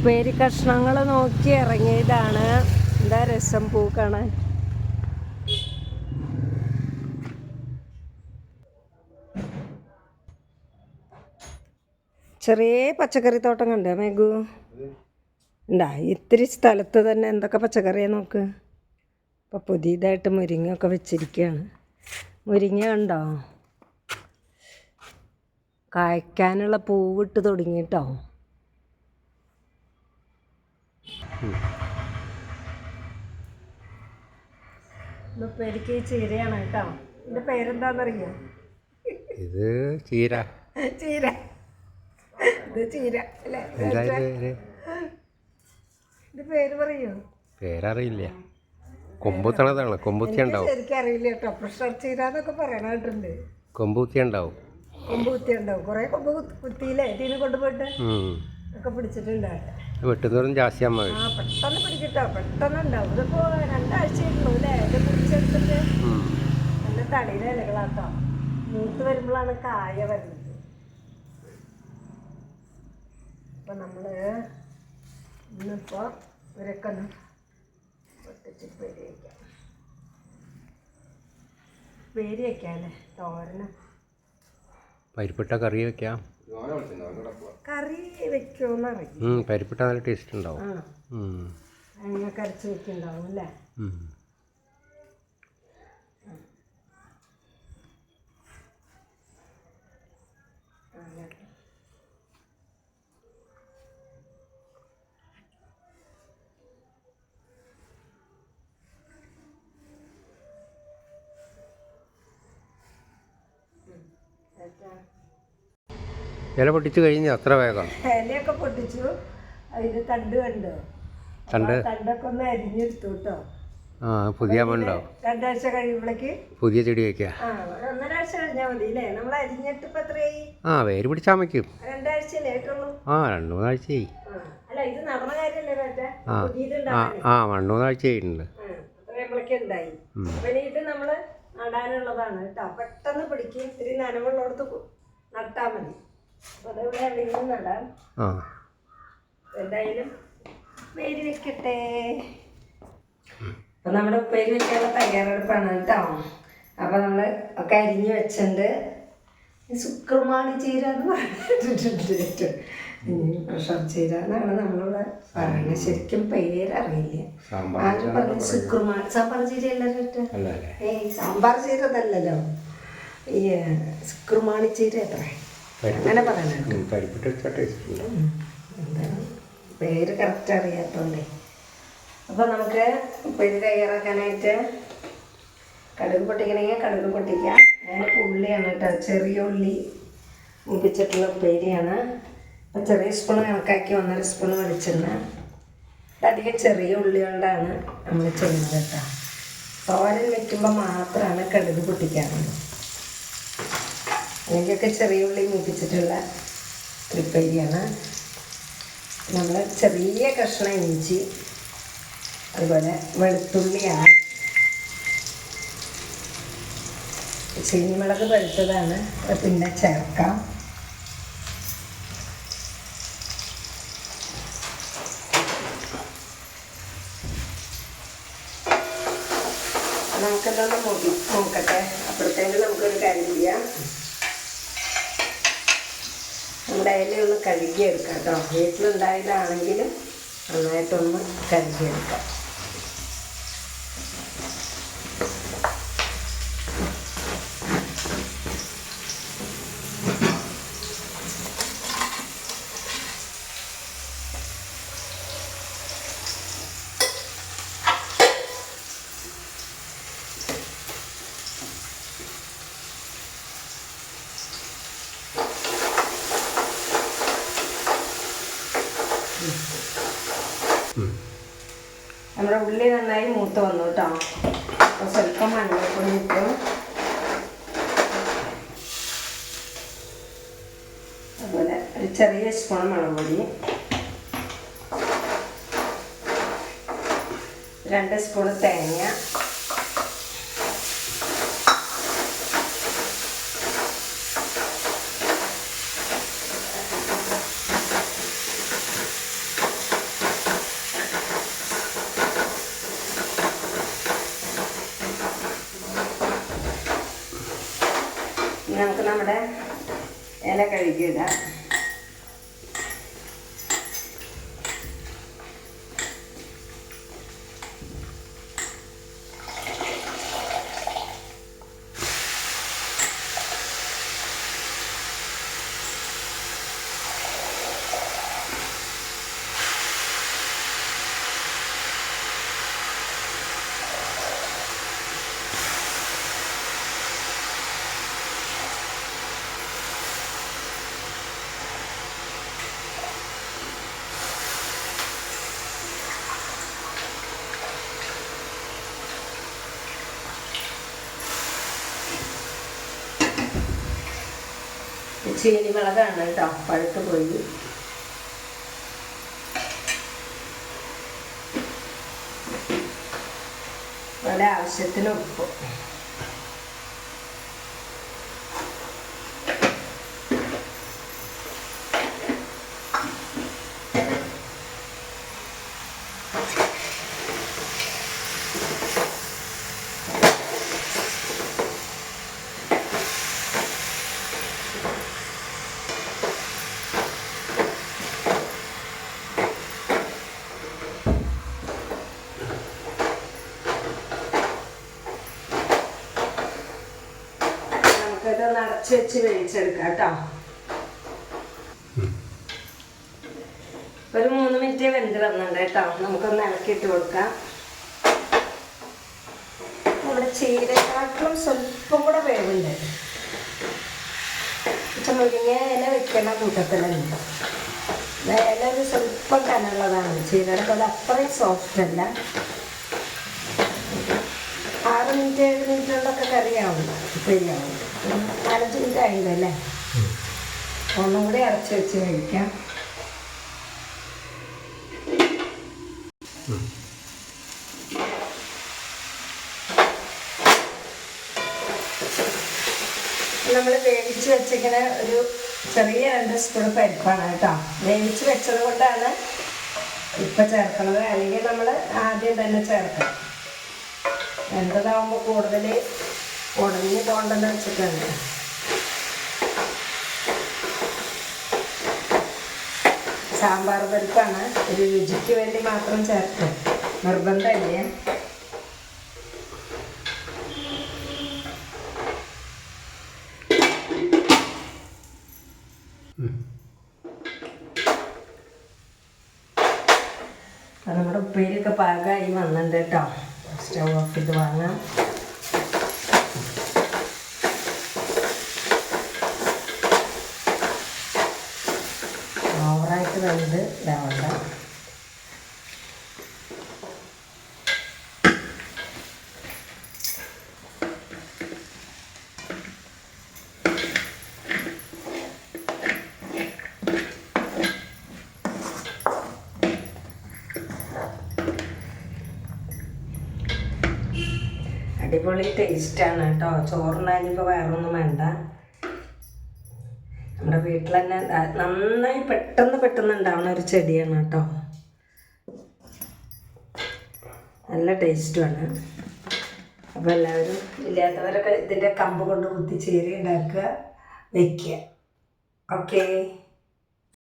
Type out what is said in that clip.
ഉപ്പേരി കഷ്ണങ്ങൾ നോക്കി ഇറങ്ങിയതാണ്. എന്താ രസം പൂ കാണാൻ? ചെറിയ പച്ചക്കറി തോട്ടം കണ്ടോ മേഘു? ഉണ്ടാ ഇത്തിരി സ്ഥലത്ത് തന്നെ എന്തൊക്കെ പച്ചക്കറിയാണ് നോക്ക്. ഇപ്പോൾ പുതിയതായിട്ട് മുരിങ്ങ ഒക്കെ വെച്ചിരിക്കുകയാണ് മുരിങ്ങ ഉണ്ടോ കായ്ക്കാനുള്ള പൂവിട്ട് തുടങ്ങിയിട്ടോ ഇന്നിപ്പോൾ എനിക്ക് ചീരയാണ് കേട്ടോ. ഇതിന്റെ പേരെന്താണെന്നറിയോ ഇത് ചീര. ചീര. ഇത് ചീര അല്ലേ? എന്താ ഇത് പേര്? പറയൂ? പേരറിയില്ല. കൊമ്പുത്തണതാണ് കൊമ്പുത്തി ഉണ്ടാവും ശരിക്കും അറിയില്ല കേട്ടോ. പ്രഷർ ചീര എന്നൊക്കെ പറയണായിട്ടുണ്ട് കൊമ്പുത്തി ഉണ്ടാവും കൊമ്പ് കുത്തി ഉണ്ടാവും കുറേ കൊമ്പ് കുത്തി- കുത്തിയില്ലേ? ഇതിന് കൊണ്ടുപോയിട്ട്. ഒക്കെ പിടിച്ചിട്ടുണ്ട് ആ പെട്ടെന്ന് പിടിക്കട്ടോ. പെട്ടെന്ന് ഉണ്ടാവും ഇതിപ്പോ രണ്ടാഴ്ചയായിട്ടുള്ളൂ അല്ലേ? ഇത് പിടിച്ചെടുത്തിട്ട് ഉം. നല്ല തടിയിലെ ഇലകളാട്ടോ. മൂത്ത് വരുമ്പോഴാണ് കായ വരുന്നത്. അപ്പൊ നമ്മൾ ഇന്നിപ്പോ ഇവരൊക്കെ ഒന്ന് പൊട്ടിച്ച് പേരി വയ്ക്കാം പേരി തോരന്. പരിപ്പിട്ട കറി വെക്കാം. കറി വെക്കുമെന്ന് പരിപ്പിട്ട നല്ല ടേസ്റ്റ് ഉണ്ടാവും. ആണോ? ഉം. അങ്ങനെ കരച്ച് വെക്കുന്നുണ്ടാവും അല്ലേ? ഇല പൊട്ടിച്ചു കഴിഞ്ഞു അത്ര വേഗം? ഇലയൊക്കെ പൊട്ടിച്ചു. അതിന് തണ്ട് കണ്ടോ. തണ്ട്? തണ്ടൊക്കെ ഒന്ന് അരിഞ്ഞെടുത്തു കേട്ടോ. ആ പുതിയ മണ്ടോ രണ്ടാഴ്ച കഴിയുമ്പോഴേക്ക് പുതിയ ചെടി ഒരു ഒന്നരാഴ്ച കഴിഞ്ഞാൽ മതി അല്ലേ നമ്മൾ അരിഞ്ഞിട്ട് ഇപ്പം എത്രയായി? ആ വേര് പിടിച്ചാൽ വയ്ക്കും രണ്ടാഴ്ച ആ രണ്ട് മൂന്നാഴ്ചയായി. അല്ല ഇത് നടന്ന കാര്യമല്ലേ ആ ആ രണ്ട് മൂന്നാഴ്ചയായിട്ടുണ്ട് ഉണ്ടായി അപ്പൊ ഇത് നമ്മൾ നടാനുള്ളതാണ് കേട്ടോ. പെട്ടെന്ന് പിടിക്കും. ഇത്തിരി നനവുള്ളടത്ത് കു- നട്ടാ മതി. ആ. എന്തായാലും ഉപ്പേരി വെക്കട്ടെ. അപ്പൊ നമ്മുടെ ഉപ്പേരി വെക്കാനുള്ള തയ്യാറെടുപ്പാണ് കേട്ടോ. അപ്പം നമ്മൾ ഒക്കെ അരിഞ്ഞ് വെച്ചിട്ടുണ്ട്. ഈ സുക്രമാണി ചീര എന്ന് പറഞ്ഞിട്ടുണ്ട് പ്രഷർ ചീര എന്നാണ് നമ്മളിവിടെ പറയുന്നത്. ശരിക്കും പേരറിയില്ല. ആരും പറഞ്ഞു ശുക്രമാണി സാമ്പാർ ചീര എല്ലാവരും ഏയ് സാമ്പാർ ചീര അതല്ലല്ലോ ഈ ശുക്രമാണി ചീര എത്ര അങ്ങനെ പറയണ ഉം, പരിപ്പിട്ട് വെച്ചാൽ ടേസ്റ്റ് ഉണ്ട് എന്താണ് പേര് കറക്റ്റ് അറിയാത്തോണ്ടേ. അപ്പോൾ നമുക്ക് ഉപ്പേരി തയ്യാറാക്കാനായിട്ട് കടുക് പൊട്ടിക്കണമെങ്കിൽ കടുക് പൊട്ടിക്കാം. ഞാൻ ഉള്ളിയാണ് കേട്ടോ ചെറിയ ഉള്ളി മുപ്പിച്ചിട്ടുള്ള ഉപ്പേരിയാണ്. അപ്പോൾ ചെറിയ സ്പൂൺ കണക്കാക്കി ഒന്നര സ്പൂൺ വെളിച്ചെണ്ണ. അധികം ചെറിയ ഉള്ളി കൊണ്ടാണ് നമ്മൾ ചെയ്യുന്നത് കേട്ടോ. തോരൻ വെക്കുമ്പോൾ മാത്രമാണ് കടുക് പൊട്ടിക്കാറുള്ളത്. എനിക്കൊക്കെ ചെറിയ ഉള്ളി മൂപ്പിച്ചിട്ടുള്ള തൃപ്പരിയാണ് നമ്മൾ ചെറിയ കഷ്ണം ഇഞ്ചി അതുപോലെ വെളുത്തുള്ളിയാണ്. ചീനിമുളക് പഴുത്തതാണ് പിന്നെ ചേർക്കാം. നമുക്കെന്താ നോക്കി നോക്കട്ടെ അപ്പോഴത്തേക്ക് നമുക്കൊരു കാര്യം ചെയ്യാം. നമ്മുടെ ഇല ഒന്ന് കഴുകിയെടുക്കാം കേട്ടോ. വീട്ടിലുണ്ടായതാണെങ്കിലും നന്നായിട്ടൊന്ന് കഴുകിയെടുക്കാം. നമ്മുടെ ഉള്ളി നന്നായി മൂത്ത് വന്നു കേട്ടോ അപ്പോൾ സ്വല്പം മഞ്ഞൾപ്പൊടി ഇട്ടു. അതുപോലെ ഒരു ചെറിയ സ്പൂൺ മുളക് പൊടി. രണ്ട് സ്പൂൺ തേങ്ങ. നമുക്ക് നമ്മുടെ ഇല കഴിക്കുക ചീനി മുളകാണ് കേട്ടോ പഴുത്ത് പോയി. ഇവിടെ ആവശ്യത്തിന് ഉപ്പ്. നിറച്ച് വെച്ച് വേവിച്ചെടുക്കാം കേട്ടോ. ഒരു മൂന്ന് മിനിറ്റ് വെന്ത് വന്നിട്ടുണ്ട് കേട്ടോ. നമുക്കൊന്ന് ഇളക്കിയിട്ട് കൊടുക്കാം. നമ്മുടെ ചീരക്കാട്ടിലും സ്വല്പം കൂടെ വേവുണ്ട്. മുരിങ്ങ ഇല വെക്കണ കൂട്ടത്തിലുണ്ട്. ഇല ഒരു സ്വല്പം കനുള്ളതാണ് ചീരയുടെ പോലെ അത്രയും സോഫ്റ്റ് അല്ല. ആറ് മിനിറ്റ് ഏഴ് മിനിറ്റ് കൊണ്ടൊക്കെ കറിയാവും. ഉപ്പേരിയാവും ഉം, നാലഞ്ച് മിനിറ്റ് ആയില്ലേ ഒന്നും കൂടി അരച്ച് വെച്ച് കഴിക്കാം. നമ്മൾ വേവിച്ച് വെച്ചിങ്ങനെ ഒരു ചെറിയ രണ്ട് സ്പൂൺ പരിപ്പാണ് കേട്ടോ. വേവിച്ച് വെച്ചത് കൊണ്ടാണ് ഇപ്പം ചേർക്കുന്നത്. അല്ലെങ്കിൽ നമ്മൾ ആദ്യം തന്നെ ചേർക്കണം. വെന്തതാവുമ്പോൾ കൂടുതൽ ഉടഞ്ഞ് പോകണ്ടെന്ന് വെച്ചിട്ടുണ്ട്. സാമ്പാർ പരിപ്പാണ്. ഒരു രുചിക്ക് വേണ്ടി മാത്രം ചേർത്ത്. നിർബന്ധമില്ല? അത് നമ്മുടെ ഉപ്പേരിയൊക്കെ പാകമായി വന്നിട്ടുണ്ട് കേട്ടോ. സ്റ്റവ് ഓഫ് ചെയ്ത് വാങ്ങാം. വെന്ത് ഇതാവണ്ട അടിപൊളി ടേസ്റ്റാണ് കേട്ടോ. ചോറിനാനിപ്പോൾ വേറൊന്നും വേണ്ട. വീട്ടിൽ തന്നെ നന്നായി പെട്ടെന്ന് പെട്ടെന്ന് ഉണ്ടാവുന്ന ഒരു ചെടിയാണ് കേട്ടോ. നല്ല ടേസ്റ്റുമാണ് അപ്പോൾ എല്ലാവരും ഇല്ലാത്തവരൊക്കെ ഇതിന്റെ കമ്പ് കൊണ്ട് കുത്തി ചേരി ഉണ്ടാക്കുക വയ്ക്കുക ഓക്കേ